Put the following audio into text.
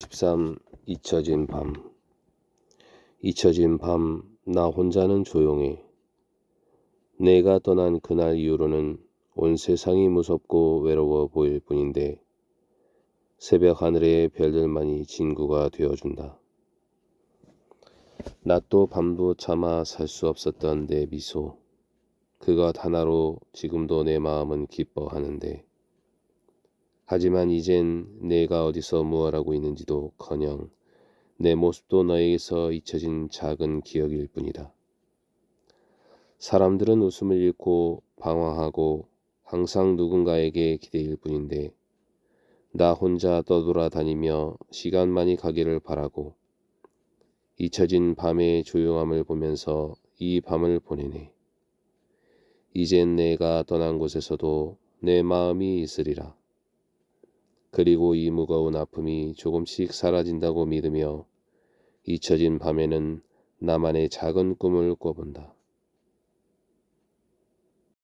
13. 잊혀진 밤 잊혀진 밤 나 혼자는 조용해. 내가 떠난 그날 이후로는 온 세상이 무섭고 외로워 보일 뿐인데 새벽 하늘의 별들만이 친구가 되어준다. 낮도 밤도 참아 살 수 없었던 내 미소. 그것 하나로 지금도 내 마음은 기뻐하는데 하지만 이젠 내가 어디서 무엇하고 있는지도 커녕 내 모습도 너에게서 잊혀진 작은 기억일 뿐이다. 사람들은 웃음을 잃고 방황하고 항상 누군가에게 기대일 뿐인데 나 혼자 떠돌아다니며 시간만이 가기를 바라고 잊혀진 밤의 조용함을 보면서 이 밤을 보내네. 이젠 내가 떠난 곳에서도 내 마음이 있으리라. 그리고 이 무거운 아픔이 조금씩 사라진다고 믿으며 잊혀진 밤에는 나만의 작은 꿈을 꿔본다.